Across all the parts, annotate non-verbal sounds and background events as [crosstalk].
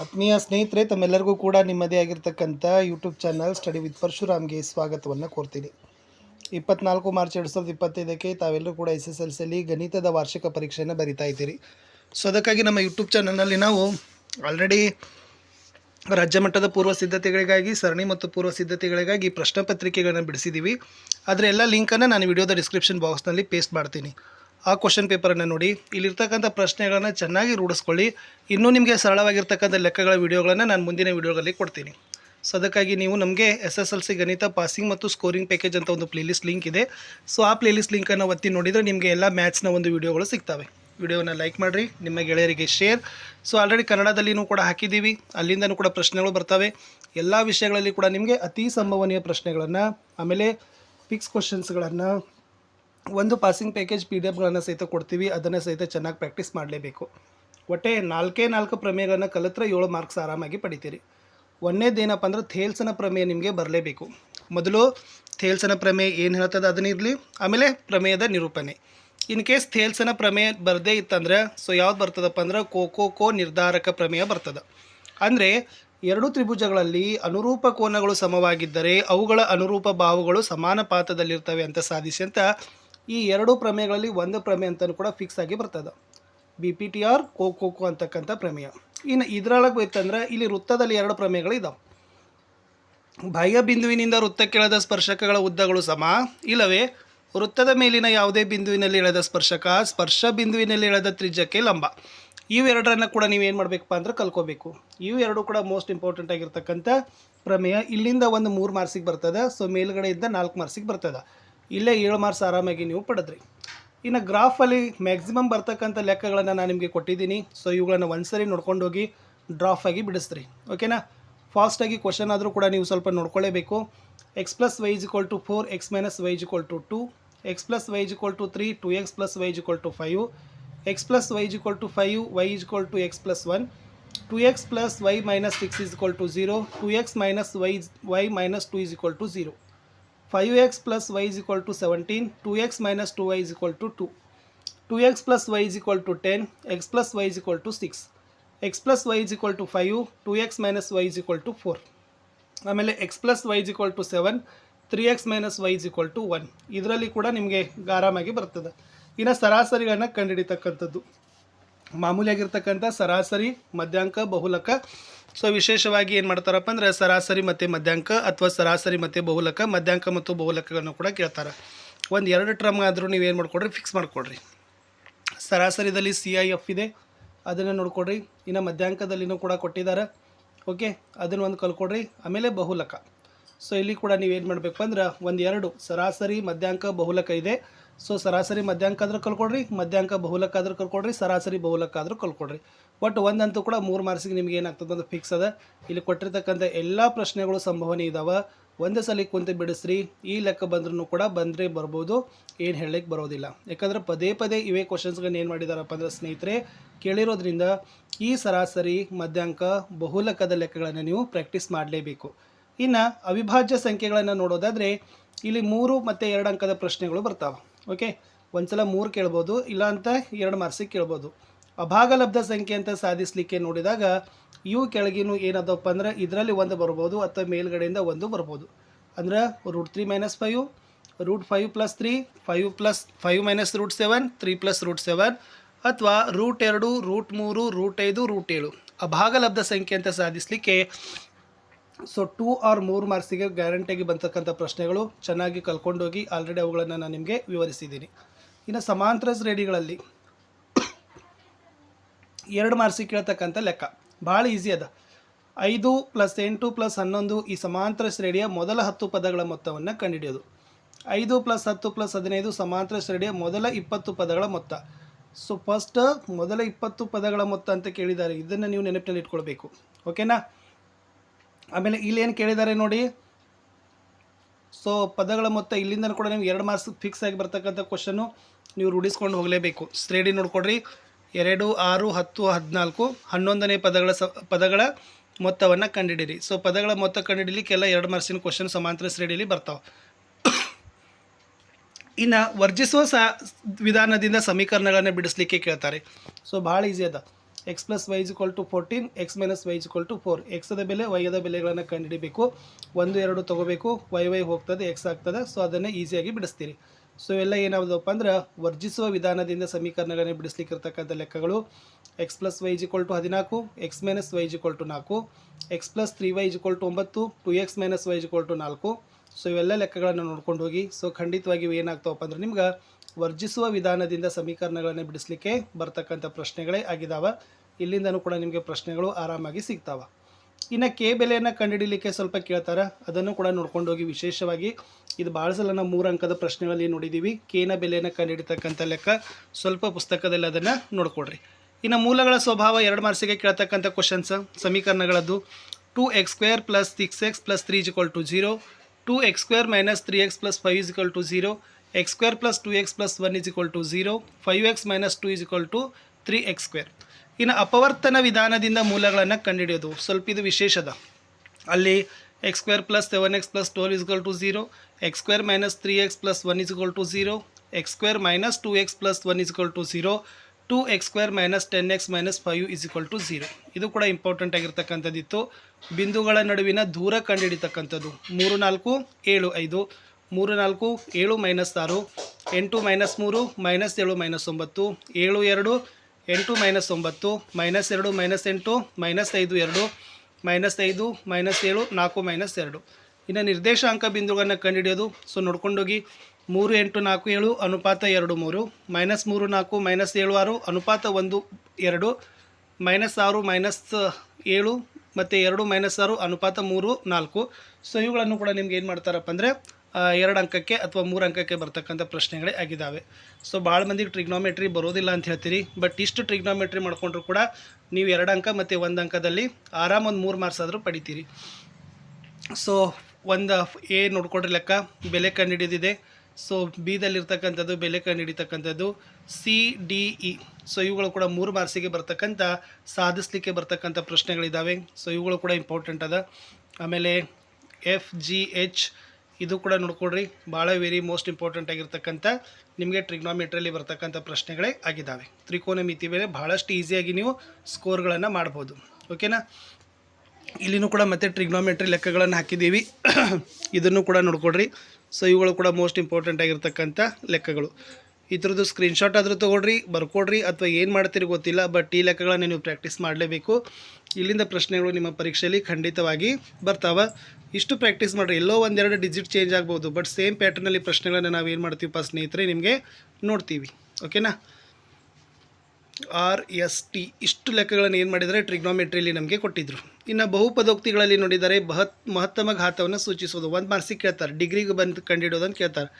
ಆತ್ಮೀಯ ಸ್ನೇಹಿತರೆ, ತಮ್ಮೆಲ್ಲರಿಗೂ ಕೂಡ ನಿಮ್ಮದೇ ಆಗಿರ್ತಕ್ಕಂಥ ಯೂಟ್ಯೂಬ್ ಚಾನಲ್ ಸ್ಟಡಿ ವಿತ್ ಪರಶುರಾಮ್ಗೆ ಸ್ವಾಗತವನ್ನು ಕೋರ್ತೀನಿ. ಇಪ್ಪತ್ನಾಲ್ಕು ಮಾರ್ಚ್ ಎರಡು ಸಾವಿರದ ಇಪ್ಪತ್ತೈದಕ್ಕೆ ತಾವೆಲ್ಲರೂ ಕೂಡ ಎಸ್ ಎಸ್ ಎಲ್ ಸಿಯಲ್ಲಿ ಗಣಿತದ ವಾರ್ಷಿಕ ಪರೀಕ್ಷೆಯನ್ನು ಬರಿತಾ ಇದ್ದೀರಿ. ಸೊ ಅದಕ್ಕಾಗಿ ನಮ್ಮ ಯೂಟ್ಯೂಬ್ ಚಾನಲ್ನಲ್ಲಿ ನಾವು ಆಲ್ರೆಡಿ ರಾಜ್ಯ ಮಟ್ಟದ ಪೂರ್ವ ಸಿದ್ಧತೆಗಳಿಗಾಗಿ, ಸರಣಿ ಮತ್ತು ಪೂರ್ವ ಸಿದ್ಧತೆಗಳಿಗಾಗಿ ಪ್ರಶ್ನೆ ಪತ್ರಿಕೆಗಳನ್ನು ಬಿಡಿಸಿದ್ದೀವಿ ಅದರ ಎಲ್ಲ ಲಿಂಕನ್ನು ನಾನು ವಿಡಿಯೋದ ಡಿಸ್ಕ್ರಿಪ್ಷನ್ ಬಾಕ್ಸ್ನಲ್ಲಿ ಪೇಸ್ಟ್ ಮಾಡ್ತೀನಿ. ಆ ಕ್ವಶನ್ ಪೇಪರನ್ನು ನೋಡಿ. ಇಲ್ಲಿರ್ತಕ್ಕಂಥ ಪ್ರಶ್ನೆಗಳನ್ನು ಚೆನ್ನಾಗಿ ರೂಢಿಸ್ಕೊಳ್ಳಿ. ಇನ್ನೂ ನಿಮಗೆ ಸರಳವಾಗಿರ್ತಕ್ಕಂಥ ಲೆಕ್ಕಗಳ ವೀಡಿಯೋಗಳನ್ನು ನಾನು ಮುಂದಿನ ವಿಡಿಯೋಗಳಲ್ಲಿ ಕೊಡ್ತೀನಿ. ಸೊ ಅದಕ್ಕಾಗಿ ನೀವು ನಮಗೆ ಎಸ್ ಎಸ್ ಎಲ್ ಸಿ ಗಣಿತ ಪಾಸಿಂಗ್ ಮತ್ತು ಸ್ಕೋರಿಂಗ್ ಪ್ಯಾಕೇಜ್ ಅಂತ ಒಂದು ಪ್ಲೇಲಿಸ್ಟ್ ಲಿಂಕ್ ಇದೆ. ಸೊ ಆ ಪ್ಲೇಲಿಸ್ಟ್ ಲಿಂಕನ್ನು ಒತ್ತಿ ನೋಡಿದರೆ ನಿಮಗೆ ಎಲ್ಲ ಮ್ಯಾಥ್ಸ್ನ ಒಂದು ವಿಡಿಯೋಗಳು ಸಿಗ್ತವೆ. ವಿಡಿಯೋನ ಲೈಕ್ ಮಾಡಿರಿ, ನಿಮ್ಮ ಗೆಳೆಯರಿಗೆ ಶೇರ್ ಸೊ ಆಲ್ರೆಡಿ ಕನ್ನಡದಲ್ಲಿನೂ ಕೂಡ ಹಾಕಿದ್ದೀವಿ. ಅಲ್ಲಿಂದನೂ ಕೂಡ ಪ್ರಶ್ನೆಗಳು ಬರ್ತವೆ. ಎಲ್ಲ ವಿಷಯಗಳಲ್ಲಿ ಕೂಡ ನಿಮಗೆ ಅತಿ ಸಂಭವನೀಯ ಪ್ರಶ್ನೆಗಳನ್ನು, ಆಮೇಲೆ ಫಿಕ್ಸ್ ಕ್ವಶನ್ಸ್ಗಳನ್ನು ಒಂದು ಪಾಸಿಂಗ್ ಪ್ಯಾಕೇಜ್ ಪಿ ಡಿ ಎಫ್ಗಳನ್ನು ಸಹಿತ ಕೊಡ್ತೀವಿ, ಅದನ್ನು ಸಹಿತ ಚೆನ್ನಾಗಿ ಪ್ರಾಕ್ಟೀಸ್ ಮಾಡಲೇಬೇಕು. ಒಟ್ಟೆ ನಾಲ್ಕೇ ನಾಲ್ಕು ಪ್ರಮೇಯಗಳನ್ನು ಕಲಿತ್ರೆ ಏಳು ಮಾರ್ಕ್ಸ್ ಆರಾಮಾಗಿ ಪಡಿತೀರಿ. ಒಂದೇದೇನಪ್ಪ ಅಂದ್ರೆ ಥೇಲ್ಸನ ಪ್ರಮೇಯ ನಿಮಗೆ ಬರಲೇಬೇಕು. ಮೊದಲು ಥೇಲ್ಸನ ಪ್ರಮೇಯ ಏನು ಹೇಳ್ತದೆ ಅದನ್ನಿರಲಿ ಆಮೇಲೆ ಪ್ರಮೇಯದ ನಿರೂಪಣೆ. ಇನ್ ಕೇಸ್ ಥೇಲ್ಸನ ಪ್ರಮೇಯ ಬರದೇ ಇತ್ತಂದ್ರೆ ಸೊ ಯಾವ್ದು ಬರ್ತದಪ್ಪ ಅಂದ್ರೆ ಕೋಕೋ ಕೋ ನಿರ್ಧಾರಕ ಪ್ರಮೇಯ ಬರ್ತದೆ. ಅಂದರೆ ಎರಡು ತ್ರಿಭುಜಗಳಲ್ಲಿ ಅನುರೂಪ ಕೋನಗಳು ಸಮವಾಗಿದ್ದರೆ ಅವುಗಳ ಅನುರೂಪ ಭಾವಗಳು ಸಮಾನ ಪಾತ್ರದಲ್ಲಿರ್ತವೆ ಅಂತ ಸಾಧಿಸಿ ಅಂತ ಈ ಎರಡೂ ಪ್ರಮೇಯಗಳಲ್ಲಿ ಒಂದು ಪ್ರಮೇಯ ಅಂತಲೂ ಕೂಡ ಫಿಕ್ಸ್ ಆಗಿ ಬರ್ತದೆ. ಬಿ ಪಿ ಟಿ ಆರ್ ಕೋ ಕೋ ಕೋ ಅಂತಕ್ಕಂಥ ಪ್ರಮೇಯ. ಇನ್ನು ಇದರೊಳಗೆ ಹೋಯ್ತಂದ್ರೆ ಇಲ್ಲಿ ವೃತ್ತದಲ್ಲಿ ಎರಡು ಪ್ರಮೇಯಗಳು ಇದಾವೆ. ಬಾಹ್ಯ ಬಿಂದುವಿನಿಂದ ವೃತ್ತಕ್ಕೆ ಎಳೆದ ಸ್ಪರ್ಶಕಗಳ ಉದ್ದಗಳು ಸಮ, ಇಲ್ಲವೇ ವೃತ್ತದ ಮೇಲಿನ ಯಾವುದೇ ಬಿಂದುವಿನಲ್ಲಿ ಎಳೆದ ಸ್ಪರ್ಶಕ, ಸ್ಪರ್ಶ ಬಿಂದುವಿನಲ್ಲಿ ಎಳೆದ ತ್ರಿಜ್ಯಕ್ಕೆ ಲಂಬ. ಇವೆರಡರನ್ನು ಕೂಡ ನೀವು ಏನು ಮಾಡಬೇಕಪ್ಪ ಅಂದ್ರೆ ಕಲ್ಕೋಬೇಕು. ಇವು ಎರಡು ಕೂಡ ಮೋಸ್ಟ್ ಇಂಪಾರ್ಟೆಂಟ್ ಆಗಿರ್ತಕ್ಕಂಥ ಪ್ರಮೇಯ. ಇಲ್ಲಿಂದ ಒಂದು ಮೂರು ಮಾರ್ಕ್ಸಿಗೆ ಬರ್ತದೆ ಸೊ ಮೇಲುಗಡೆಯಿಂದ ನಾಲ್ಕು ಮಾರ್ಕ್ಸಿಗೆ ಬರ್ತದೆ. ಇಲ್ಲೇ ಏಳು ಮಾರ್ಕ್ಸ್ ಆರಾಮಾಗಿ ನೀವು ಪಡೆದ್ರಿ. ಇನ್ನು ಗ್ರಾಫಲ್ಲಿ ಮ್ಯಾಕ್ಸಿಮಮ್ ಬರ್ತಕ್ಕಂಥ ಲೆಕ್ಕಗಳನ್ನು ನಾನು ನಿಮಗೆ ಕೊಟ್ಟಿದ್ದೀನಿ. ಸೊ ಇವುಗಳನ್ನು ಒಂದ್ಸರಿ ನೋಡ್ಕೊಂಡು ಹೋಗಿ ಡ್ರಾಫ್ ಆಗಿ ಬಿಡಿಸ್ರಿ. ಓಕೆನಾ ಫಾಸ್ಟಾಗಿ ಕ್ವಶನ್ ಆದರೂ ಕೂಡ ನೀವು ಸ್ವಲ್ಪ ನೋಡ್ಕೊಳ್ಳೇಬೇಕು x plus y is equal to four x minus y equal to two x plus y is equal to three two x plus y is equal to five x plus y equal to five y equal to x plus one two x plus y minus six is equal to zero two x minus y y minus two is equal to zero five x plus y is equal to seventeen two x minus two y is equal to two two x plus y is equal to ten x plus y is equal to six x plus y is equal to five two x minus y is equal to four ಆಮೇಲೆ x plus y is equal to seven three x minus y is equal to one ಇದರಲ್ಲಿ ಕೂಡ ನಿಮಗೆ ಆರಾಮಾಗಿ ಬರ್ತದೆ. ಇನ್ನು ಸರಾಸರಿಗಳನ್ನ ಕಂಡುಹಿಡಿತಕ್ಕಂಥದ್ದು. ಮಾಮೂಲಿಯಾಗಿರ್ತಕ್ಕಂಥ ಸರಾಸರಿ, ಮಧ್ಯಾಂಕ, ಬಹುಲಕ. So ವಿಶೇಷವಾಗಿ ಏನು ಮಾಡ್ತಾರಪ್ಪ ಅಂದರೆ ಸರಾಸರಿ ಮತ್ತು ಮಧ್ಯಾಂಕ ಅಥವಾ ಸರಾಸರಿ ಮತ್ತು ಬಹುಲಕ, ಮಧ್ಯಾಂಕ ಮತ್ತು ಬಹುಲಕಗಳನ್ನು ಕೂಡ ಕೇಳ್ತಾರೆ. ಒಂದು ಎರಡು ಟ್ರಮ್ ಆದರೂ ನೀವೇನು ಮಾಡಿಕೊಡ್ರಿ ಫಿಕ್ಸ್ ಮಾಡಿಕೊಡ್ರಿ. ಸರಾಸರಿದಲ್ಲಿ ಸಿ ಐ ಎಫ್ ಇದೆ, ಅದನ್ನು ನೋಡ್ಕೊಡ್ರಿ. ಇನ್ನು ಮಧ್ಯಾಂಕದಲ್ಲಿನೂ ಕೂಡ ಕೊಟ್ಟಿದ್ದಾರೆ ಓಕೆ ಅದನ್ನು ಒಂದು ಕಲ್ಕೊಡ್ರಿ, ಆಮೇಲೆ ಬಹುಲಕ. ಸೊ ಇಲ್ಲಿ ಕೂಡ ನೀವೇನು ಮಾಡಬೇಕು ಅಂದ್ರೆ ಒಂದು ಎರಡು, ಸರಾಸರಿ, ಮಧ್ಯಾಂಕ, ಬಹುಲಕ ಇದೆ. ಸೊ ಸರಾಸರಿ ಮಧ್ಯಾಂಕ ಆದರೂ ಕಲ್ಕೊಡ್ರಿ ಮಧ್ಯಾಂಕ ಬಹುಲಕ್ಕ ಆದರೂ ಕಲ್ಕೊಡ್ರಿ ಸರಾಸರಿ ಬಹುಲಕ್ಕ ಆದರೂ ಕಲ್ಕೊಡ್ರಿ ಒಟ್ಟು ಒಂದಂತೂ ಕೂಡ ಮೂರು ಮಾರ್ಕ್ಸಿಗೆ ನಿಮ್ಗೆ ಏನಾಗ್ತದೆ ಅಂತ ಫಿಕ್ಸ್ ಅದ. ಇಲ್ಲಿ ಕೊಟ್ಟಿರ್ತಕ್ಕಂಥ ಎಲ್ಲ ಪ್ರಶ್ನೆಗಳು ಸಂಭವನೆ ಇದಾವೆ. ಒಂದೇ ಸಲ ಕುಂತು ಬಿಡಿಸ್ರಿ, ಈ ಲೆಕ್ಕ ಬಂದ್ರೂ ಕೂಡ ಬಂದರೆ ಬರ್ಬೋದು, ಏನು ಹೇಳಲಿಕ್ಕೆ ಬರೋದಿಲ್ಲ. ಯಾಕಂದ್ರೆ ಪದೇ ಪದೇ ಇವೇ ಕ್ವಶನ್ಸ್ಗಳನ್ನ ಏನು ಮಾಡಿದಾರಪ್ಪ ಅಂದ್ರೆ ಸ್ನೇಹಿತರೆ, ಕೇಳಿರೋದ್ರಿಂದ ಈ ಸರಾಸರಿ, ಮಧ್ಯಾಂಕ ಬಹುಲಕದ ಲೆಕ್ಕಗಳನ್ನು ನೀವು ಪ್ರಾಕ್ಟೀಸ್ ಮಾಡಲೇಬೇಕು. ಇನ್ನು ಅವಿಭಾಜ್ಯ ಸಂಖ್ಯೆಗಳನ್ನು ನೋಡೋದಾದರೆ, ಇಲ್ಲಿ ಮೂರು ಮತ್ತು ಎರಡು ಅಂಕದ ಪ್ರಶ್ನೆಗಳು ಬರ್ತಾವೆ. ಓಕೆ? ಒಂದ್ಸಲ ಮೂರು ಕೇಳ್ಬೋದು ಇಲ್ಲ ಅಂತ ಎರಡು ಮಾರ್ಕ್ಸಿಗೆ ಕೇಳ್ಬೋದು. ಅಭಾಗಲಬ್ಧ ಸಂಖ್ಯೆ ಅಂತ ಸಾಧಿಸಲಿಕ್ಕೆ ನೋಡಿದಾಗ, ಇವು ಕೆಳಗಿನೂ ಏನದಪ್ಪ ಅಂದ್ರೆ ಇದರಲ್ಲಿ ಒಂದು ಬರ್ಬೋದು ಅಥವಾ ಮೇಲ್ಗಡೆಯಿಂದ ಒಂದು ಬರ್ಬೋದು. ಅಂದ್ರೆ root three minus five root five plus three five plus five minus root seven three plus root seven ಅಥವಾ ರೂಟ್ ಎರಡು ರೂಟ್ ಮೂರು ರೂಟ್ ಐದು ರೂಟ್ ಏಳು. ಅಭಾಗಲಬ್ಧ ಸಂಖ್ಯೆ ಅಂತ ಸಾಧಿಸಲಿಕ್ಕೆ ಸೊ ಟೂ ಆರ್ ಮೂರು ಮಾರ್ಕ್ಸಿಗೆ ಗ್ಯಾರಂಟಿಯಾಗಿ ಬಂತಕ್ಕಂಥ ಪ್ರಶ್ನೆಗಳು ಚೆನ್ನಾಗಿ ಕಲ್ಕೊಂಡೋಗಿ ಆಲ್ರೆಡಿ ಅವುಗಳನ್ನು ನಾನು ನಿಮಗೆ ವಿವರಿಸಿದ್ದೀನಿ. ಇನ್ನು ಸಮಾಂತರ ಶ್ರೇಣಿಗಳಲ್ಲಿ ಎರಡು ಮಾರ್ಕ್ಸಿಗೆ ಕೇಳ್ತಕ್ಕಂಥ ಲೆಕ್ಕ. ಭಾಳ ಈಸಿ ಅದ. ಐದು ಪ್ಲಸ್ ಎಂಟು ಪ್ಲಸ್ ಹನ್ನೊಂದು ಈ ಸಮಾಂತರ ಶ್ರೇಣಿಯ ಮೊದಲ ಹತ್ತು ಪದಗಳ ಮೊತ್ತವನ್ನು ಕಂಡುಹಿಡಿಯೋದು. ಐದು ಪ್ಲಸ್ ಹತ್ತು ಪ್ಲಸ್ ಹದಿನೈದು ಸಮಾಂತರ ಶ್ರೇಣಿಯ ಮೊದಲ ಇಪ್ಪತ್ತು ಪದಗಳ ಮೊತ್ತ. ಸೊ ಫಸ್ಟ್ ಮೊದಲ ಇಪ್ಪತ್ತು ಪದಗಳ ಮೊತ್ತ ಅಂತ ಕೇಳಿದ್ದಾರೆ. ಇದನ್ನು ನೀವು ನೆನಪಿನಲ್ಲಿ ಇಟ್ಕೊಳ್ಬೇಕು. ಓಕೆನಾ ಆಮೇಲೆ ಇಲ್ಲಿ ಏನು ಕೇಳಿದ್ದಾರೆ ನೋಡಿ? ಸೊ ಪದಗಳ ಮೊತ್ತ ಇಲ್ಲಿಂದ ಕೂಡ ನೀವು ಎರಡು ಮಾರ್ಕ್ಸ್ ಫಿಕ್ಸ್ ಆಗಿ ಬರ್ತಕ್ಕಂಥ ಕ್ವಶನ್ನು ನೀವು ರೂಢಿಸ್ಕೊಂಡು ಹೋಗಲೇಬೇಕು. ಶ್ರೇಣಿ ನೋಡಿಕೊಡ್ರಿ. ಎರಡು, ಆರು, ಹತ್ತು, ಹದಿನಾಲ್ಕು, ಹನ್ನೊಂದನೇ ಪದಗಳ ಪದಗಳ ಮೊತ್ತವನ್ನು ಕಂಡುಹಿಡಿರಿ ಸೊ ಪದಗಳ ಮೊತ್ತ ಕಂಡುಹಿಡಲಿಕ್ಕೆಲ್ಲ ಎರಡು ಮಾರ್ಕ್ಸಿನ ಕ್ವಶನ್ ಸಮಾಂತರ ಶ್ರೇಣಿಯಲ್ಲಿ ಬರ್ತಾವೆ. ಇನ್ನು ವರ್ಜಿಸುವ ಸ, ವಿಧಾನದಿಂದ ಸಮೀಕರಣಗಳನ್ನು ಬಿಡಿಸ್ಲಿಕ್ಕೆ ಕೇಳ್ತಾರೆ. ಸೊ ಭಾಳ ಈಸಿ ಅದ. X plus y equal to fourteen x minus y equal to four ಎಕ್ಸದ ಬೆಲೆ ವೈಯದ ಬೆಲೆಗಳನ್ನು ಕಂಡುಹಿಡಿಬೇಕು. ಒಂದು, ಎರಡು ತೊಗೋಬೇಕು. ವೈ ವೈ ಹೋಗ್ತದೆ ಎಕ್ಸ್ ಆಗ್ತದೆ. ಸೊ ಅದನ್ನು ಈಸಿಯಾಗಿ ಬಿಡಿಸ್ತೀರಿ. ಸೊ ಎಲ್ಲ ಏನಾವುದಪ್ಪ ಅಂದ್ರೆ ವರ್ಜಿಸುವ ವಿಧಾನದಿಂದ ಸಮೀಕರಣಗಳನ್ನು ಬಿಡಿಸ್ಲಿಕ್ಕೆ ಇರ್ತಕ್ಕಂಥ ಲೆಕ್ಕಗಳು x plus y equal to ಹದಿನಾಲ್ಕು x minus y equal to ನಾಲ್ಕು x plus three y equal to ಒಂಬತ್ತು two x minus y equal to ನಾಲ್ಕು. ಸೊ ಇವೆಲ್ಲ ಲೆಕ್ಕಗಳನ್ನು ನೋಡ್ಕೊಂಡು ಹೋಗಿ. ಸೊ ಖಂಡಿತವಾಗಿ ಏನಾಗ್ತಾವಪ್ಪ ಅಂದ್ರೆ ನಿಮ್ಗೆ ವರ್ಜಿಸುವ ವಿಧಾನದಿಂದ ಸಮೀಕರಣಗಳನ್ನು ಬಿಡಿಸ್ಲಿಕ್ಕೆ ಬರ್ತಕ್ಕಂಥ ಪ್ರಶ್ನೆಗಳೇ ಆಗಿದಾವ. ಇಲ್ಲಿಂದನೂ ಕೂಡ ನಿಮಗೆ ಪ್ರಶ್ನೆಗಳು ಆರಾಮಾಗಿ ಸಿಗ್ತಾವ. ಇನ್ನು ಕೆ ಬೆಲೆಯನ್ನು ಕಂಡುಹಿಡಲಿಕ್ಕೆ ಸ್ವಲ್ಪ ಕೇಳ್ತಾರೆ. ಅದನ್ನು ಕೂಡ ನೋಡ್ಕೊಂಡು ಹೋಗಿ ವಿಶೇಷವಾಗಿ ಇದು ಭಾಳ ಸಲ ನಾವು ಮೂರು ಅಂಕದ ಪ್ರಶ್ನೆಗಳಲ್ಲಿ ನೋಡಿದ್ದೀವಿ ಕೆನ ಬೆಲೆಯನ್ನು ಕಂಡುಹಿಡಿತಕ್ಕಂಥ ಲೆಕ್ಕ ಸ್ವಲ್ಪ ಪುಸ್ತಕದಲ್ಲಿ ಅದನ್ನು ನೋಡ್ಕೊಡ್ರಿ. ಇನ್ನು ಮೂಲಗಳ ಸ್ವಭಾವ ಎರಡು ಮಾರ್ಸಿಗೆ ಕೇಳ್ತಕ್ಕಂಥ questions ಸಮೀಕರಣಗಳದ್ದು. Two x square plus six x plus three equal to zero two x square minus three x plus five equal to zero x square plus two x plus one is equal to zero five x minus two is equal to three x ಇನ್ನು ಅಪವರ್ತನ ವಿಧಾನದಿಂದ ಮೂಲಗಳನ್ನು ಕಂಡುಹಿಡಿಯೋದು. ಸ್ವಲ್ಪ ಇದು ವಿಶೇಷದ. ಅಲ್ಲಿ x square plus seven x plus twelve is equal to zero x square minus three x plus one is equal to zero x square minus two x plus one is equal to zero two x square minus ten x minus five is equal to zero ಇದು ಕೂಡ important ಆಗಿರ್ತಕ್ಕಂಥದ್ದಿತ್ತು. ಬಿಂದುಗಳ ನಡುವಿನ ದೂರ ಕಂಡುಹಿಡಿತಕ್ಕಂಥದ್ದು. ಮೂರು, ನಾಲ್ಕು, ಏಳು, ಐದು. ಮೂರು ನಾಲ್ಕು, ಏಳು ಮೈನಸ್ ಆರು, ಎಂಟು ಮೈನಸ್ ಮೂರು, ಮೈನಸ್ ಏಳು ಮೈನಸ್ ಒಂಬತ್ತು, ಏಳು ಎರಡು, ಎಂಟು ಮೈನಸ್ ಒಂಬತ್ತು, ಮೈನಸ್ ಎರಡು ಮೈನಸ್ ಎಂಟು, ಮೈನಸ್ ಐದು ಎರಡು, ಮೈನಸ್ ಐದು ಮೈನಸ್ ಏಳು, ನಾಲ್ಕು ಮೈನಸ್ ಎರಡು. ಇನ್ನು ನಿರ್ದೇಶಾಂಕ ಬಿಂದುಗಳನ್ನು ಕಂಡುಹಿಡಿಯೋದು. ಸೊ ನೋಡ್ಕೊಂಡೋಗಿ, ಮೂರು ಎಂಟು ನಾಲ್ಕು ಏಳು, ಅನುಪಾತ ಎರಡು ಮೂರು, ಮೈನಸ್ ಮೂರು ನಾಲ್ಕು, ಮೈನಸ್ ಏಳು ಆರು, ಅನುಪಾತ ಒಂದು ಎರಡು, ಮೈನಸ್ ಆರು ಮೈನಸ್ ಏಳು, ಮತ್ತು ಎರಡು ಮೈನಸ್ ಆರು, ಅನುಪಾತ ಮೂರು ನಾಲ್ಕು. ಸೊ ಇವುಗಳನ್ನು ಕೂಡ ನಿಮ್ಗೆ ಏನು ಮಾಡ್ತಾರಪ್ಪ ಅಂದರೆ ಎರಡು ಅಂಕಕ್ಕೆ ಅಥವಾ ಮೂರು ಅಂಕಕ್ಕೆ ಬರ್ತಕ್ಕಂಥ ಪ್ರಶ್ನೆಗಳೇ ಆಗಿದ್ದಾವೆ. ಸೊ ಭಾಳ ಮಂದಿಗೆ ಟ್ರಿಗ್ನೋಮೆಟ್ರಿ ಬರೋದಿಲ್ಲ ಅಂತ ಹೇಳ್ತೀರಿ ಬಟ್ ಇಷ್ಟು ಟ್ರಿಗ್ನೋಮೆಟ್ರಿ ಮಾಡ್ಕೊಂಡ್ರು ಕೂಡ ನೀವು ಎರಡು ಅಂಕ ಮತ್ತು ಒಂದು ಅಂಕದಲ್ಲಿ ಆರಾಮ ಒಂದು ಮೂರು ಮಾರ್ಕ್ಸ್ ಆದರೂ ಪಡಿತೀರಿ. ಸೊ ಒಂದು ಎ ನೋಡ್ಕೊಡ್ರಿ ಲೆಕ್ಕ, ಬೆಲೆ ಕಂಡುಹಿಡಿದಿದೆ ಸೊ ಬಿದಲ್ಲಿರ್ತಕ್ಕಂಥದ್ದು ಬೆಲೆ ಕಂಡುಹಿಡಿತಕ್ಕಂಥದ್ದು ಸಿ ಡಿ ಇ ಸೊ ಇವುಗಳು ಕೂಡ ಮೂರು ಮಾರ್ಕ್ಸಿಗೆ ಬರ್ತಕ್ಕಂಥ, ಸಾಧಿಸ್ಲಿಕ್ಕೆ ಬರ್ತಕ್ಕಂಥ ಪ್ರಶ್ನೆಗಳಿದ್ದಾವೆ ಸೊ ಇವುಗಳು ಕೂಡ ಇಂಪಾರ್ಟೆಂಟ್ ಅದ. ಆಮೇಲೆ ಎಫ್ ಜಿ ಎಚ್ ಇದು ಕೂಡ ನೋಡ್ಕೊಳ್ರಿ ಭಾಳ ವೆರಿ ಮೋಸ್ಟ್ ಇಂಪಾರ್ಟೆಂಟ್ ಆಗಿರ್ತಕ್ಕಂಥ ನಿಮಗೆ ಟ್ರಿಗ್ನೋಮೆಟ್ರಿಯಲ್ಲಿ ಬರ್ತಕ್ಕಂಥ ಪ್ರಶ್ನೆಗಳೇ ಆಗಿದ್ದಾವೆ. ತ್ರಿಕೋನ ಮಿತಿ ಮೇಲೆ ಭಾಳಷ್ಟು ಈಸಿಯಾಗಿ ನೀವು ಸ್ಕೋರ್ಗಳನ್ನು ಮಾಡ್ಬೋದು. ಓಕೆನಾ ಇಲ್ಲಿನೂ ಕೂಡ ಮತ್ತೆ ಟ್ರಿಗ್ನೋಮೆಟ್ರಿ ಲೆಕ್ಕಗಳನ್ನು ಹಾಕಿದ್ದೀವಿ. [coughs] ಇದನ್ನು ಕೂಡ ನೋಡ್ಕೊಳ್ರಿ. ಸೊ ಇವುಗಳು ಕೂಡ ಮೋಸ್ಟ್ ಇಂಪಾರ್ಟೆಂಟ್ ಆಗಿರ್ತಕ್ಕಂಥ ಲೆಕ್ಕಗಳು. ಇದ್ರದ್ದು ಸ್ಕ್ರೀನ್ಶಾಟ್ ಆದರೂ ತೊಗೊಳ್ರಿ, ಬರ್ಕೊಡ್ರಿ ಅಥವಾ ಏನು ಮಾಡ್ತೀರಿ ಗೊತ್ತಿಲ್ಲ ಬಟ್ ಈ ಲೆಕ್ಕಗಳನ್ನು ನೀವು ಪ್ರಾಕ್ಟೀಸ್ ಮಾಡಲೇಬೇಕು. ಇಲ್ಲಿಂದ ಪ್ರಶ್ನೆಗಳು ನಿಮ್ಮ ಪರೀಕ್ಷೆಯಲ್ಲಿ ಖಂಡಿತವಾಗಿ ಬರ್ತಾವೆ. ಇಷ್ಟು ಪ್ರಾಕ್ಟೀಸ್ ಮಾಡಿರಿ. ಎಲ್ಲೋ ಒಂದೆರಡು ಡಿಜಿಟ್ ಚೇಂಜ್ ಆಗ್ಬೋದು ಬಟ್ ಸೇಮ್ ಪ್ಯಾಟರ್ನಲ್ಲಿ ಪ್ರಶ್ನೆಗಳನ್ನು ನಾವು ಏನು ಮಾಡ್ತೀವಪ್ಪ ಸ್ನೇಹಿತರೆ, ನಿಮಗೆ ನೋಡ್ತೀವಿ. ಓಕೆನಾ ಆರ್ ಎಸ್ ಟಿ ಇಷ್ಟು ಲೆಕ್ಕಗಳನ್ನು ಏನು ಮಾಡಿದರೆ ಟ್ರಿಗ್ನೋಮೆಟ್ರಿಯಲ್ಲಿ ನಮಗೆ ಕೊಟ್ಟಿದ್ದರು ಇನ್ನು ಬಹುಪದೋಕ್ತಿಗಳಲ್ಲಿ ನೋಡಿದರೆ ಬಹತ್ ಮಹತ್ತಮ ಘಾತವನ್ನು ಸೂಚಿಸೋದು. ಒಂದು ಮಾರ್ಕ್ಸಿಗೆ ಕೇಳ್ತಾರೆ. ಡಿಗ್ರಿಗೆ ಬಂದು ಕಂಡಿಡೋದನ್ನು ಕೇಳ್ತಾರೆ.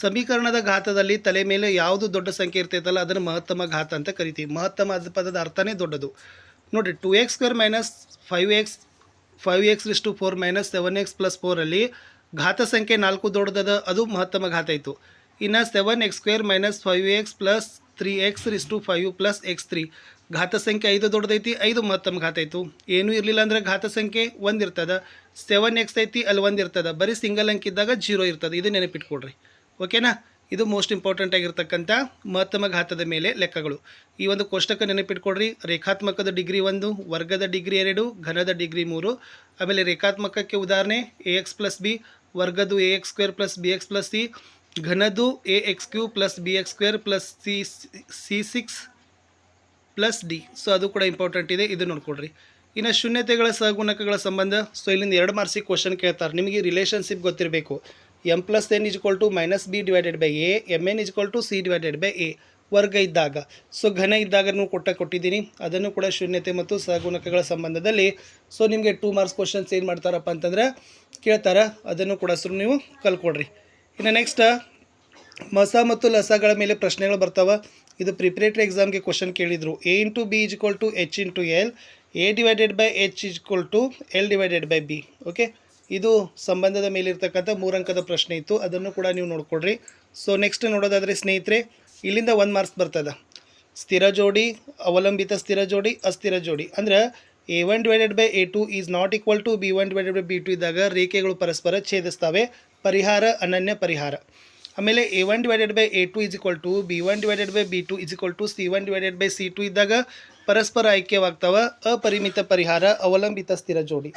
ಸಮೀಕರಣದ ಘಾತದಲ್ಲಿ ತಲೆ ಮೇಲೆ ಯಾವುದು ದೊಡ್ಡ ಸಂಖ್ಯೆ ಇರ್ತೈತಲ್ಲ, ಅದನ್ನು ಮಹತ್ತಮ ಘಾತ ಅಂತ ಕರಿತೀವಿ. ಮಹತ್ತಮ ಅದ ಪದದ ಅರ್ಥನೇ ದೊಡ್ಡದು. ನೋಡಿರಿ two X square minus five X five X raise to four minus seven X plus ಫೋರಲ್ಲಿ ಘಾತ ಸಂಖ್ಯೆ ನಾಲ್ಕು ದೊಡ್ಡದದ, ಅದು ಮಹತ್ತಮ ಘಾತ ಇತ್ತು. ಇನ್ನು seven x square minus five x plus three x raise to five plus x three ಘಾತ ಸಂಖ್ಯೆ ಐದು ದೊಡ್ಡದೈತಿ, ಐದು ಮಹತ್ತಮ ಘಾತ ಐತು ಏನೂ ಇರಲಿಲ್ಲ ಅಂದರೆ ಘಾತ ಸಂಖ್ಯೆ ಒಂದು ಇರ್ತದ ಸೆವೆನ್ ಎಕ್ಸ್ ಐತಿ, ಅಲ್ಲಿ ಒಂದು ಇರ್ತದ ಬರೀ ಸಿಂಗಲ್ ಅಂಕಿದ್ದಾಗ ಜೀರೋ ಇರ್ತದೆ. ಇದು ನೆನಪಿಟ್ಕೊಡ್ರಿ ಓಕೆನಾ ಇದು ಮೋಸ್ಟ್ ಇಂಪಾರ್ಟೆಂಟ್ ಆಗಿರ್ತಕ್ಕಂಥ ಮಹತ್ತಮ ಘಾತದ ಮೇಲೆ ಲೆಕ್ಕಗಳು. ಈ ಒಂದು ಕೋಷ್ಟಕ ನೆನಪಿಟ್ಕೊಡ್ರಿ. ರೇಖಾತ್ಮಕದ ಡಿಗ್ರಿ ಒಂದು, ವರ್ಗದ ಡಿಗ್ರಿ ಎರಡು, ಘನದ ಡಿಗ್ರಿ ಮೂರು. ಆಮೇಲೆ ರೇಖಾತ್ಮಕಕ್ಕೆ ಉದಾಹರಣೆ a x plus b ವರ್ಗದು a x square plus b x plus c ಘನದು a x cube plus b x square plus c c six plus d so ಅದು ಕೂಡ ಇಂಪಾರ್ಟೆಂಟ್ ಇದೆ. ಇದು ನೋಡ್ಕೊಡ್ರಿ. ಇನ್ನು ಶೂನ್ಯತೆಗಳ ಸಹಗುಣಕಗಳ ಸಂಬಂಧ ಸೊ ಇಲ್ಲಿಂದ ಎರಡು ಮಾರ್ಕ್ಸಿಗೆ ಕ್ವಶನ್ ಕೇಳ್ತಾರೆ. ನಿಮಗೆ ರಿಲೇಷನ್ಶಿಪ್ ಗೊತ್ತಿರಬೇಕು. M plus n is equal to minus b divided by a m n is equal to c divided by a ವರ್ಗ ಇದ್ದಾಗ. ಸೊ ಘನ ಇದ್ದಾಗ ಇದ್ದಾಗನೂ ಕೊಟ್ಟ ಕೊಟ್ಟಿದ್ದೀನಿ. ಅದನ್ನು ಕೂಡ ಶೂನ್ಯತೆ ಮತ್ತು ಸಗುಣಕಗಳ ಸಂಬಂಧದಲ್ಲಿ. ಸೊ ನಿಮಗೆ ಟೂ ಮಾರ್ಕ್ಸ್ ಕ್ವಶನ್ಸ್ ಏನು ಮಾಡ್ತಾರಪ್ಪ ಅಂತಂದ್ರೆ ಕೇಳ್ತಾರೆ. ಅದನ್ನು ಕೂಡ ಸುರು ನೀವು ಕಲ್ಕೊಡ್ರಿ. ಇನ್ನು ನೆಕ್ಸ್ಟ್ ಮಸ ಮತ್ತು ಲಸಗಳ ಮೇಲೆ ಪ್ರಶ್ನೆಗಳು ಬರ್ತಾವೆ. ಇದು ಪ್ರಿಪ್ರೇಟರಿ ಎಕ್ಸಾಮ್ಗೆ ಕ್ವಶನ್ ಕೇಳಿದರು. A into b is equal to h into l a divided by h is equal to l divided by b okay ಇದು ಸಂಬಂಧದ ಮೇಲಿರ್ತಕ್ಕಂಥ ಮೂರಂಕದ ಪ್ರಶ್ನೆ ಇತ್ತು. ಅದನ್ನು ಕೂಡ ನೀವು ನೋಡ್ಕೊಡ್ರಿ. ಸೊ ನೆಕ್ಸ್ಟ್ ನೋಡೋದಾದರೆ ಸ್ನೇಹಿತರೆ, ಇಲ್ಲಿಂದ ಒನ್ ಮಾರ್ಕ್ಸ್ ಬರ್ತದೆ. ಸ್ಥಿರ ಜೋಡಿ, ಅವಲಂಬಿತ ಸ್ಥಿರ ಜೋಡಿ, ಅಸ್ಥಿರ ಜೋಡಿ. ಅಂದ್ರೆ A one divided by A two is not equal to B one divided by B two ಇದ್ದಾಗ ರೇಖೆಗಳು ಪರಸ್ಪರ ಛೇದಿಸ್ತವೆ. ಪರಿಹಾರ, ಅನನ್ಯ ಪರಿಹಾರ. ಆಮೇಲೆ A one divided by A two is equal to B one divided by B two is equal to C one divided by C two ಇದ್ದಾಗ ಪರಸ್ಪರ ಐಕ್ಯವಾಗ್ತಾವ, ಅಪರಿಮಿತ ಪರಿಹಾರ, ಅವಲಂಬಿತ ಸ್ಥಿರ ಜೋಡಿ.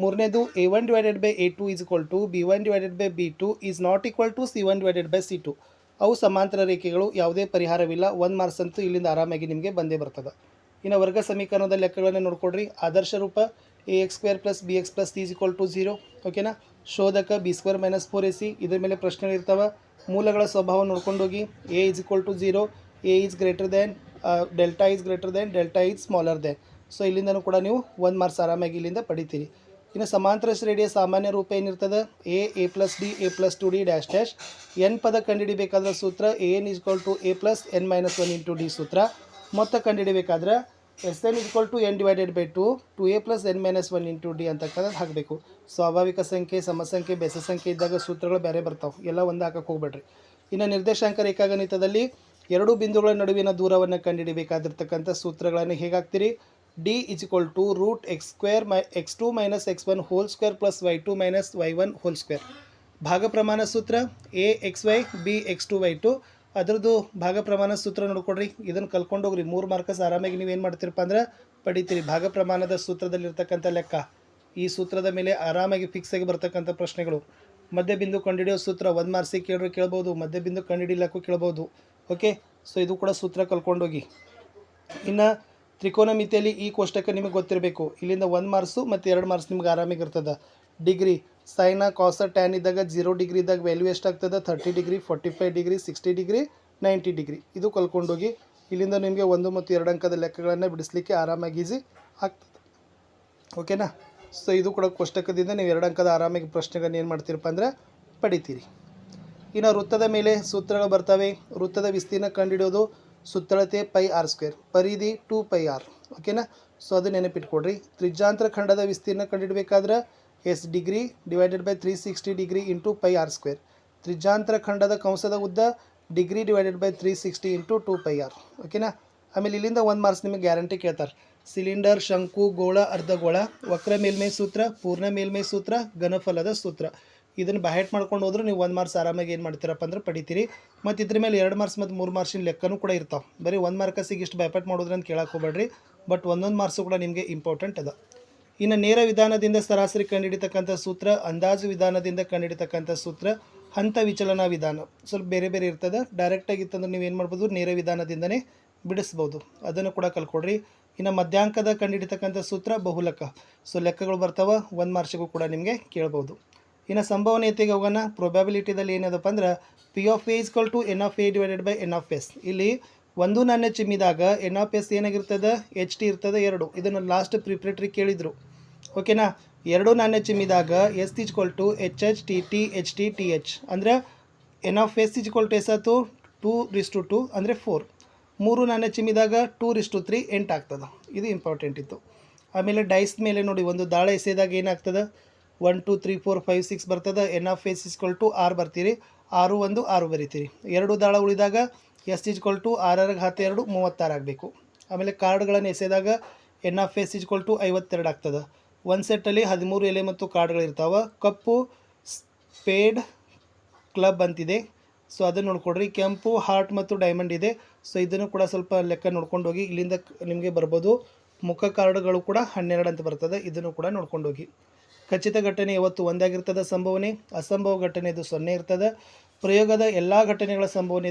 ಮೂರನೇದು A one divided by A two is equal to B one divided by B two is not equal to C one divided by C two ಅವು ಸಮಾಂತರ ರೇಖೆಗಳು, ಯಾವುದೇ ಪರಿಹಾರವಿಲ್ಲ, ಒಂದು ಮಾರ್ಕ್ಸ್ ಅಂತೂ ಇಲ್ಲಿಂದ ಆರಾಮಾಗಿ ನಿಮಗೆ ಬಂದೇ ಬರ್ತದೆ. ಇನ್ನು ವರ್ಗ ಸಮೀಕರಣದ ಲೆಕ್ಕಗಳನ್ನು ನೋಡ್ಕೊಡ್ರಿ. ಆದರ್ಶ ರೂಪ A X square plus B X plus is equal to zero ಓಕೆನಾ ಶೋಧಕ B square minus four A C ಇದ್ರ ಮೇಲೆ ಪ್ರಶ್ನೆಗಳು ಇರ್ತಾವೆ ಮೂಲಗಳ ಸ್ವಭಾವ ನೋಡ್ಕೊಂಡೋಗಿ A is equal to zero A is greater than delta is greater than delta is smaller than so ಇಲ್ಲಿಂದನೂ ಕೂಡ ನೀವು ಒಂದು ಮಾರ್ಕ್ಸ್ ಆರಾಮಾಗಿ ಇಲ್ಲಿಂದ ಪಡಿತೀರಿ. ಇನ್ನು ಸಮಾಂತರ ಶ್ರೇಣಿಯ ಸಾಮಾನ್ಯ ರೂಪ ಏನಿರ್ತದೆ? A A plus D A plus two D dash dash N ಪದ ಕಂಡುಹಿಡಿಬೇಕಾದ ಸೂತ್ರ A N is equal to A plus N minus one into D ಸೂತ್ರ. ಮೊತ್ತ ಕಂಡುಹಿಡಿಬೇಕಾದ್ರೆ S N is equal to N divided by two two A plus N minus one into D ಅಂತಕ್ಕಂಥದ್ದು ಹಾಕಬೇಕು. ಸ್ವಾಭಾವಿಕ ಸಂಖ್ಯೆ, ಸಮಸಂಖ್ಯೆ ಬೆಸ ಸಂಖ್ಯೆ ಇದ್ದಾಗ ಸೂತ್ರಗಳು ಬೇರೆ ಬರ್ತಾವೆ. ಎಲ್ಲ ಒಂದು ಹಾಕಕ್ಕೆ ಹೋಗ್ಬೇಡ್ರಿ. ಇನ್ನು ನಿರ್ದೇಶಾಂಕ ರೇಖಾಗಣಿತದಲ್ಲಿ ಎರಡು ಬಿಂದುಗಳ ನಡುವಿನ ದೂರವನ್ನು ಕಂಡುಹಿಡಿಬೇಕಾದಿರ್ತಕ್ಕಂಥ ಸೂತ್ರಗಳನ್ನು ಹೇಗಾಗ್ತೀರಿ? D is equal to root X square my X two minus X one whole square plus Y two minus Y one whole square ಭಾಗ ಪ್ರಮಾಣ ಸೂತ್ರ A X Y B X two Y two ಅದರದ್ದು ಭಾಗ ಪ್ರಮಾಣ ಸೂತ್ರ ನೋಡ್ಕೊಡ್ರಿ ಇದನ್ನು ಕಲ್ಕೊಂಡೋಗ್ರಿ ಮೂರು ಮಾರ್ಕಸ್ ಆರಾಮಾಗಿ ನೀವು ಏನು ಮಾಡ್ತೀರಪ್ಪ ಅಂದ್ರೆ ಪಡಿತೀರಿ. ಭಾಗ ಪ್ರಮಾಣದ ಸೂತ್ರದಲ್ಲಿರ್ತಕ್ಕಂಥ ಲೆಕ್ಕ. ಈ ಸೂತ್ರದ ಮೇಲೆ ಆರಾಮಾಗಿ ಫಿಕ್ಸ್ ಆಗಿ ಬರ್ತಕ್ಕಂಥ ಪ್ರಶ್ನೆಗಳು. ಮಧ್ಯಬಿಂದು ಕಂಡುಹಿಡಿಯೋ ಸೂತ್ರ ಒಂದು ಮಾರ್ಕ್ಸಿಗೆ ಕೇಳಿದ್ರೆ ಕೇಳ್ಬೋದು. ಮಧ್ಯಬಿಂದು ಕಂಡುಹಿಡಿಲಕ್ಕೂ ಕೇಳ್ಬೋದು. ಓಕೆ? ಸೊ ಇದು ಕೂಡ ಸೂತ್ರ ಕಲ್ಕೊಂಡೋಗಿ. ಇನ್ನು ತ್ರಿಕೋನ ಮಿತಿಯಲ್ಲಿ ಈ ಕೋಷ್ಟಕ ನಿಮಗೆ ಗೊತ್ತಿರಬೇಕು. ಇಲ್ಲಿಂದ ಒಂದು ಮಾರ್ಕ್ಸು ಮತ್ತು ಎರಡು ಮಾರ್ಕ್ಸ್ ನಿಮ್ಗೆ ಆರಾಮಿಗೆ ಇರ್ತದೆ. ಡಿಗ್ರಿ ಸೈನ ಕಾಸ ಟ್ಯಾನ್ ಇದ್ದಾಗ ಜೀರೋ ಡಿಗ್ರಿ ಇದ್ದಾಗ ವ್ಯಾಲ್ಯೂ ಎಷ್ಟಾಗ್ತದೆ? Thirty degree forty five degree sixty degree ninety degree ಇದು ಕಲ್ಕೊಂಡೋಗಿ ಇಲ್ಲಿಂದ ನಿಮಗೆ ಒಂದು ಮತ್ತು ಎರಡು ಅಂಕದ ಲೆಕ್ಕಗಳನ್ನು ಬಿಡಿಸ್ಲಿಕ್ಕೆ ಆರಾಮಾಗಿ ಈಸಿ ಆಗ್ತದೆ. ಓಕೆನಾ ಸೊ ಇದು ಕೂಡ ಕೋಷ್ಟಕದಿಂದ ನೀವು ಎರಡು ಅಂಕದ ಆರಾಮಾಗಿ ಪ್ರಶ್ನೆಗಳನ್ನ ಏನು ಮಾಡ್ತೀರಪ್ಪ ಅಂದರೆ ಪಡಿತೀರಿ. ಇನ್ನು ವೃತ್ತದ ಮೇಲೆ ಸೂತ್ರಗಳು ಬರ್ತವೆ. ವೃತ್ತದ ವಿಸ್ತೀರ್ಣ ಕಂಡುಹಿಡಿಯೋದು ಸುತ್ತಳತೆ ಪೈ ಆರ್ ಸ್ಕ್ವೇರ್, ಪರಿಧಿ ಟು ಪೈ ಆರ್. ಓಕೆನಾ ಸೊ ಅದು ನೆನಪಿಟ್ಕೊಡ್ರಿ ತ್ರಿಜಾಂತರ ಖಂಡದ ವಿಸ್ತೀರ್ಣ ಕಂಡುಹಿಡಬೇಕಾದ್ರೆ S degree divided by three sixty degree into pi R square. ತ್ರಿಜಾಂತರ ಖಂಡದ ಕಂಸದ ಉದ್ದ degree divided by three sixty into two pi R. ಓಕೆನಾ ಆಮೇಲೆ ಇಲ್ಲಿಂದ ಒಂದು ಮಾರ್ಕ್ಸ್ ನಿಮಗೆ ಗ್ಯಾರಂಟಿ ಕೇಳ್ತಾರೆ. ಸಿಲಿಂಡರ್, ಶಂಕು, ಗೋಳ, ಅರ್ಧಗೋಳ, ವಕ್ರ ಮೇಲ್ಮೈ ಸೂತ್ರ, ಪೂರ್ಣ ಮೇಲ್ಮೈ ಸೂತ್ರ, ಘನಫಲದ ಸೂತ್ರ. ಇದನ್ನು ಬ್ಯಾಟ್ ಮಾಡ್ಕೊಂಡು ಹೋದ್ರೆ ನೀವು ಒಂದು ಮಾರ್ಕ್ಸ್ ಆರಾಮಾಗಿ ಏನು ಮಾಡ್ತೀರಪ್ಪ ಅಂದ್ರೆ ಪಡಿತೀರಿ. ಮತ್ತು ಇದ್ರ ಮೇಲೆ ಎರಡು ಮಾರ್ಕ್ಸ್ ಮತ್ತು ಮೂರು ಮಾರ್ಕ್ಸಿನ ಲೆಕ್ಕನೂ ಕೂಡ ಇರ್ತಾವೆ. ಬರೀ ಒಂದು ಮಾರ್ಕಸಿಗೆ ಇಷ್ಟು ಬ್ಯಾಪಟ್ ಮಾಡೋದ್ರೆ ಅಂತ ಕೇಳಕ್ಕೆ ಹೋಗ್ಬೇಡ್ರಿ. ಬಟ್ ಒಂದೊಂದು ಮಾರ್ಕ್ಸು ಕೂಡ ನಿಮಗೆ ಇಂಪಾರ್ಟೆಂಟ್ ಅದ. ಇನ್ನು ನೇರ ವಿಧಾನದಿಂದ ಸರಾಸರಿ ಕಂಡುಹಿಡಿತಕ್ಕಂಥ ಸೂತ್ರ, ಅಂದಾಜು ವಿಧಾನದಿಂದ ಕಂಡುಹಿಡಿತಕ್ಕಂಥ ಸೂತ್ರ, ಹಂತ ವಿಚಲನ ವಿಧಾನ. ಸ್ವಲ್ಪ ಬೇರೆ ಬೇರೆ ಇರ್ತದೆ. ಡೈರೆಕ್ಟಾಗಿ ಇತ್ತಂದ್ರೆ ನೀವು ಏನು ಮಾಡ್ಬೋದು? ನೇರ ವಿಧಾನದಿಂದನೇ ಬಿಡಿಸ್ಬೋದು. ಅದನ್ನು ಕೂಡ ಕಲ್ಕೊಡ್ರಿ. ಇನ್ನು ಮಧ್ಯಾಂಕದ ಕಂಡುಹಿಡಿತಕ್ಕಂಥ ಸೂತ್ರ ಬಹುಲಕ. ಸೊ ಲೆಕ್ಕಗಳು ಬರ್ತಾವ, ಒಂದು ಮಾರ್ಸಿಗೂ ಕೂಡ ನಿಮಗೆ ಕೇಳ್ಬೋದು. ಇನ್ನು ಸಂಭವನೀಯತೆಗೆ ಹೋಗೋಣ. ಪ್ರೊಬ್ಯಾಬಿಲಿಟಿದಲ್ಲಿ ಏನದಪ್ಪ ಅಂದ್ರೆ P of A is equal to N of A divided by N of S ಇಲ್ಲಿ ಒಂದು ನಾಣ್ಯ ಚಿಮ್ಮಿದಾಗ ಎನ್ ಆಫ್ ಎಸ್ ಏನಾಗಿರ್ತದೆ? ಎಚ್ ಟಿ ಇರ್ತದೆ ಎರಡು. ಇದನ್ನು ಲಾಸ್ಟ್ ಪ್ರಿಪ್ರೇಟ್ರಿ ಕೇಳಿದರು. ಓಕೆನಾ ಎರಡು ನಾಣ್ಯ ಚಿಮ್ಮಿದಾಗ S is equal to H H T T H T T H ಅಂದರೆ N of S is equal to ಎಷ್ಟಾಯ್ತು ಟೂ ರಿಸ್ ಟು ಅಂದರೆ ಫೋರ್ ಮೂರು ನಾಣ್ಯ ಚಿಮ್ಮಿದಾಗ ಟೂ ರಿಸ್ ಟು ತ್ರೀ ಎಂಟು ಆಗ್ತದೆ. ಇದು ಇಂಪಾರ್ಟೆಂಟ್ ಇತ್ತು. ಆಮೇಲೆ ಡೈಸ್ ಮೇಲೆ ನೋಡಿ, ಒಂದು ದಾಳ ಎಸೆದಾಗ ಏನಾಗ್ತದೆ? One, two, three, four, five, six ಬರ್ತದೆ. N of S is equal to ಆರು ಬರ್ತೀರಿ. ಆರು, ಒಂದು, ಆರು ಬರಿತೀರಿ. ಎರಡು ದಾಳ ಉಳಿದಾಗ ಎಸ್ ಇಜ್ಕೊಲ್ ಟು ಆರರ ಘಾತ ಎರಡು ಮೂವತ್ತಾರು ಆಗಬೇಕು. ಆಮೇಲೆ ಕಾರ್ಡ್ಗಳನ್ನು ಎಸೆದಾಗ N of S is equal to ಐವತ್ತೆರಡು ಆಗ್ತದೆ. ಒಂದು ಸೆಟ್ಟಲ್ಲಿ ಹದಿಮೂರು ಎಲೆ ಮತ್ತು ಕಾರ್ಡ್ಗಳು ಇರ್ತಾವೆ. ಕಪ್ಪು ಸ್ಪೇಡ್ ಕ್ಲಬ್ ಅಂತಿದೆ. ಸೊ ಅದನ್ನು ನೋಡ್ಕೊಡ್ರಿ. ಕೆಂಪು ಹಾರ್ಟ್ ಮತ್ತು ಡೈಮಂಡ್ ಇದೆ. ಸೊ ಇದನ್ನು ಕೂಡ ಸ್ವಲ್ಪ ಲೆಕ್ಕ ನೋಡ್ಕೊಂಡು ಹೋಗಿ ಇಲ್ಲಿಂದ ನಿಮಗೆ ಬರ್ಬೋದು. ಮುಖ ಕಾರ್ಡ್ಗಳು ಕೂಡ ಹನ್ನೆರಡು ಅಂತ ಬರ್ತದೆ. ಇದನ್ನು ಕೂಡ ನೋಡ್ಕೊಂಡು ಹೋಗಿ ಖಚಿತ ಘಟನೆ ಯಾವತ್ತು ಒಂದಾಗಿರ್ತದ ಸಂಭವನೆ ಅಸಂಭವ ಘಟನೆ ಇದು ಸೊನ್ನೆ ಇರ್ತದೆ. ಪ್ರಯೋಗದ ಎಲ್ಲ ಘಟನೆಗಳ ಸಂಭವನೆ